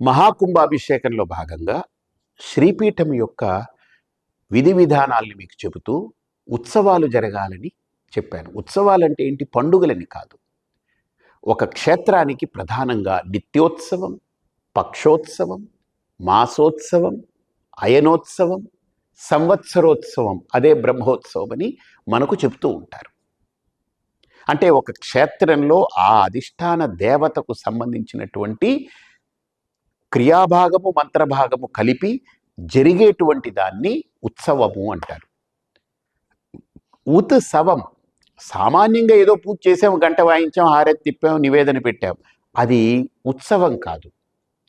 మహాకుంభాభిషేకంలో భాగంగా శ్రీపీఠం యొక్క విధి విధానాల్ని మీకు చెబుతూ ఉత్సవాలు జరగాలని చెప్పాను. ఉత్సవాలంటే ఏంటి? పండుగలని కాదు. ఒక క్షేత్రానికి ప్రధానంగా నిత్యోత్సవం పక్షోత్సవం మాసోత్సవం అయనోత్సవం సంవత్సరోత్సవం అదే బ్రహ్మోత్సవం అని మనకు చెబుతూ ఉంటారు. అంటే ఒక క్షేత్రంలో ఆ అధిష్టాన దేవతకు సంబంధించినటువంటి క్రియాభాగము మంత్రభాగము కలిపి జరిగేటువంటి దాన్ని ఉత్సవము అంటారు. ఉత్సవం సామాన్యంగా ఏదో పూజ చేసాం గంట వాయించాం హారతి తిప్పాం నివేదన పెట్టాం. అది ఉత్సవం కాదు.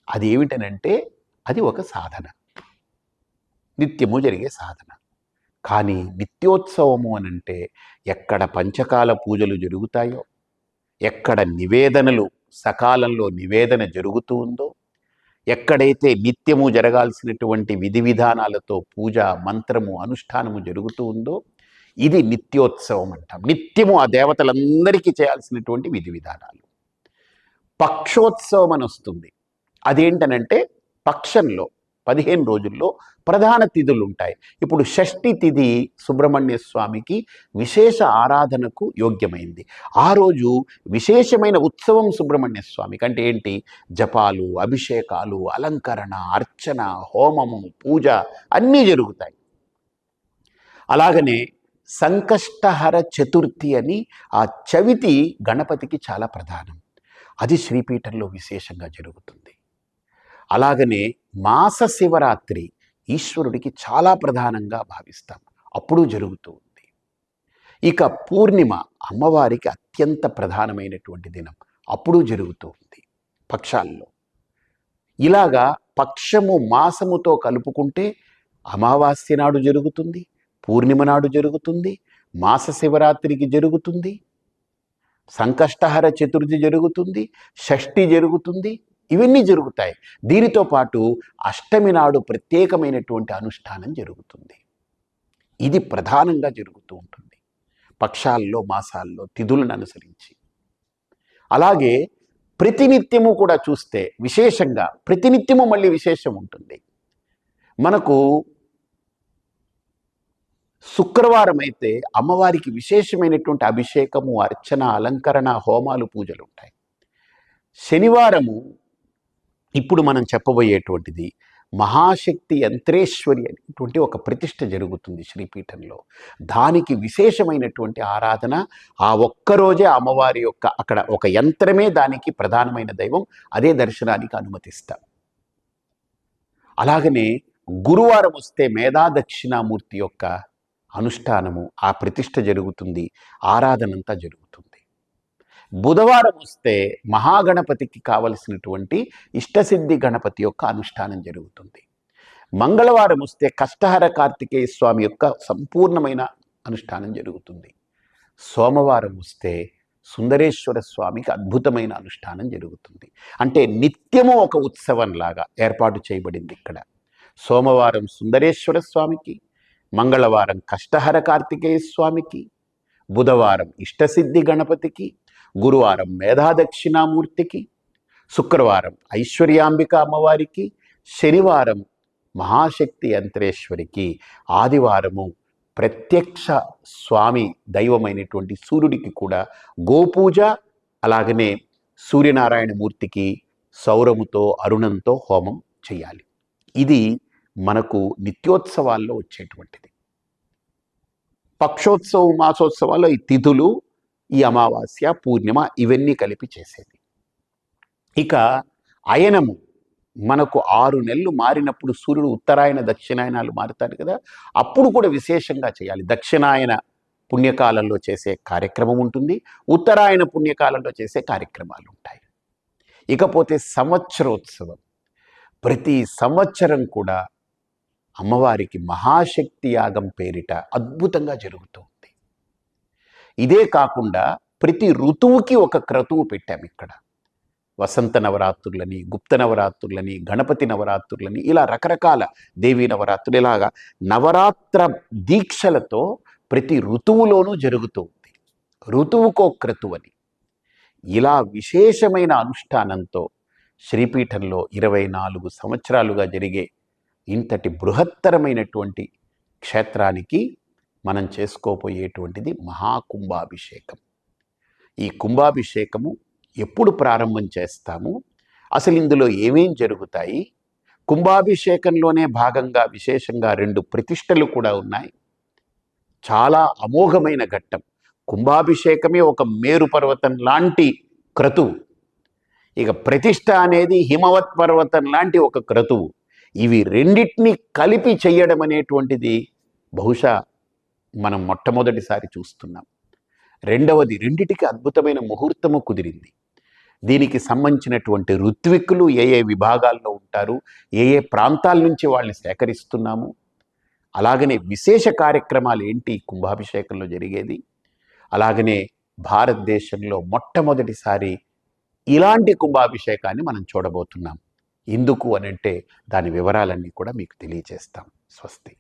అది ఏమిటనంటే అది ఒక సాధన. నిత్యము జరిగే సాధన. కానీ నిత్యోత్సవము అనంటే ఎక్కడ పంచకాల పూజలు జరుగుతాయో ఎక్కడ నివేదనలు సకాలంలో నివేదన జరుగుతూ ఉందో ఎక్కడైతే నిత్యము జరగాల్సినటువంటి విధి విధానాలతో పూజ మంత్రము అనుష్ఠానము జరుగుతూ ఉందో ఇది నిత్యోత్సవం అంటాం. నిత్యము ఆ దేవతలందరికీ చేయాల్సినటువంటి విధి విధానాలు. పక్షోత్సవం అని వస్తుంది. అదేంటనంటే పక్షంలో పదిహేను రోజుల్లో ప్రధాన తిథులు ఉంటాయి. ఇప్పుడు షష్ఠి తిథి సుబ్రహ్మణ్య స్వామికి విశేష ఆరాధనకు యోగ్యమైంది. ఆ రోజు విశేషమైన ఉత్సవం సుబ్రహ్మణ్య స్వామికి అంటే ఏంటి? జపాలు అభిషేకాలు అలంకరణ అర్చన హోమము పూజ అన్నీ జరుగుతాయి. అలాగనే సంకష్టహర చతుర్థి అని ఆ చవితి గణపతికి చాలా ప్రధానం. అది శ్రీపీఠంలో విశేషంగా జరుగుతుంది. అలాగనే మాస శివరాత్రి ఈశ్వరుడికి చాలా ప్రధానంగా భావిస్తాం. అప్పుడు జరుగుతూ ఉంది. ఇక పూర్ణిమ అమ్మవారికి అత్యంత ప్రధానమైనటువంటి దినం. అప్పుడు జరుగుతూ ఉంది పక్షాల్లో. ఇలాగా పక్షము మాసముతో కలుపుకుంటే అమావాస్య నాడు జరుగుతుంది పూర్ణిమ నాడు జరుగుతుంది మాస శివరాత్రికి జరుగుతుంది సంకష్టహర చతుర్థి జరుగుతుంది షష్ఠి జరుగుతుంది ఇవన్నీ జరుగుతాయి. దీనితో పాటు అష్టమి నాడు ప్రత్యేకమైనటువంటి అనుష్ఠానం జరుగుతుంది. ఇది ప్రధానంగా జరుగుతూ ఉంటుంది. పక్షాల్లో మాసాల్లో తిథులను అనుసరించి. అలాగే ప్రతినిత్యము కూడా చూస్తే విశేషంగా ప్రతినిత్యము మళ్ళీ విశేషం ఉంటుంది. మనకు శుక్రవారం అయితే అమ్మవారికి విశేషమైనటువంటి అభిషేకము అర్చన అలంకరణ హోమాలు పూజలు ఉంటాయి. శనివారము ఇప్పుడు మనం చెప్పబోయేటువంటిది మహాశక్తి యంత్రేశ్వరి అనేటువంటి ఒక ప్రతిష్ట జరుగుతుంది శ్రీపీఠంలో. దానికి విశేషమైనటువంటి ఆరాధన ఆ ఒక్కరోజే అమ్మవారి యొక్క అక్కడ ఒక యంత్రమే దానికి ప్రధానమైన దైవం అదే దర్శనానికి అనుమతిస్తాం. అలాగనే గురువారం వస్తే మేధా దక్షిణామూర్తి యొక్క అనుష్ఠానము ఆ ప్రతిష్ట జరుగుతుంది ఆరాధనంతా జరుగుతుంది. బుధవారం వస్తే మహాగణపతికి కావలసినటువంటి ఇష్టసిద్ధి గణపతి యొక్క అనుష్ఠానం జరుగుతుంది. మంగళవారం వస్తే కష్టహర కార్తికేయ స్వామి యొక్క సంపూర్ణమైన అనుష్ఠానం జరుగుతుంది. సోమవారం వస్తే సుందరేశ్వర స్వామికి అద్భుతమైన అనుష్ఠానం జరుగుతుంది. అంటే నిత్యము ఒక ఉత్సవంలాగా ఏర్పాటు చేయబడింది ఇక్కడ. సోమవారం సుందరేశ్వర స్వామికి మంగళవారం కష్టహర కార్తికేయ స్వామికి బుధవారం ఇష్టసిద్ధి గణపతికి గురువారం మేధాదక్షిణామూర్తికి శుక్రవారం ఐశ్వర్యాంబిక అమ్మవారికి శనివారం మహాశక్తి యంత్రేశ్వరికి ఆదివారము ప్రత్యక్ష స్వామి దైవమైనటువంటి సూర్యుడికి కూడా గోపూజ అలాగనే సూర్యనారాయణ మూర్తికి సౌరముతో అరుణంతో హోమం చేయాలి. ఇది మనకు నిత్యోత్సవాల్లో వచ్చేటువంటిది. పక్షోత్సవం మాసోత్సవాల్లో ఈ తిథులు ఈ అమావాస్య పూర్ణిమ ఇవన్నీ కలిపి చేసేది. ఇక అయనము మనకు ఆరు నెలలు మారినప్పుడు సూర్యుడు ఉత్తరాయణ దక్షిణాయనాలు మారుతారు కదా అప్పుడు కూడా విశేషంగా చేయాలి. దక్షిణాయన పుణ్యకాలంలో చేసే కార్యక్రమం ఉంటుంది ఉత్తరాయణ పుణ్యకాలంలో చేసే కార్యక్రమాలు ఉంటాయి. ఇకపోతే సంవత్సరోత్సవం. ప్రతి సంవత్సరం కూడా అమ్మవారికి మహాశక్తి యాగం పేరిట అద్భుతంగా జరుగుతుంది ఇదే కాకుండా ప్రతి ఋతువుకి ఒక క్రతువు పెట్టాము ఇక్కడ. వసంత నవరాత్రులని గుప్త నవరాత్రులని గణపతి నవరాత్రులని ఇలా రకరకాల దేవీ నవరాత్రులు ఇలాగా నవరాత్ర దీక్షలతో ప్రతి ఋతువులోనూ జరుగుతుంది ఋతువుకో క్రతువని ఇలా విశేషమైన అనుష్ఠానంతో శ్రీపీఠంలో ఇరవై నాలుగు సంవత్సరాలుగా జరిగే ఇంతటి బృహత్తరమైనటువంటి క్షేత్రానికి మనం చేసుకోబోయేటువంటిది మహాకుంభాభిషేకం. ఈ కుంభాభిషేకము ఎప్పుడు ప్రారంభం చేస్తాము? అసలు ఇందులో ఏమేం జరుగుతాయి? కుంభాభిషేకంలోనే భాగంగా విశేషంగా రెండు ప్రతిష్టలు కూడా ఉన్నాయి. చాలా అమోఘమైన ఘట్టం. కుంభాభిషేకమే ఒక మేరు పర్వతం లాంటి క్రతువు. ఇక ప్రతిష్ట అనేది హిమవత్ పర్వతం లాంటి ఒక క్రతువు. ఇవి రెండింటినీ కలిపి చేయడం అనేటువంటిది బహుశా మనం మొట్టమొదటిసారి చూస్తున్నాం. రెండవది రెండిటికి అద్భుతమైన ముహూర్తము కుదిరింది. దీనికి సంబంధించినటువంటి ఋత్విక్కులు ఏ ఏ విభాగాల్లో ఉంటారు ఏ ఏ ప్రాంతాల నుంచి వాళ్ళని సేకరిస్తున్నాము అలాగనే విశేష కార్యక్రమాలు ఏంటి కుంభాభిషేకంలో జరిగేది అలాగనే భారతదేశంలో మొట్టమొదటిసారి ఇలాంటి కుంభాభిషేకాన్ని మనం చూడబోతున్నాం. ఎందుకు అనంటే దాని వివరాలన్నీ కూడా మీకు తెలియజేస్తాం. స్వస్తి.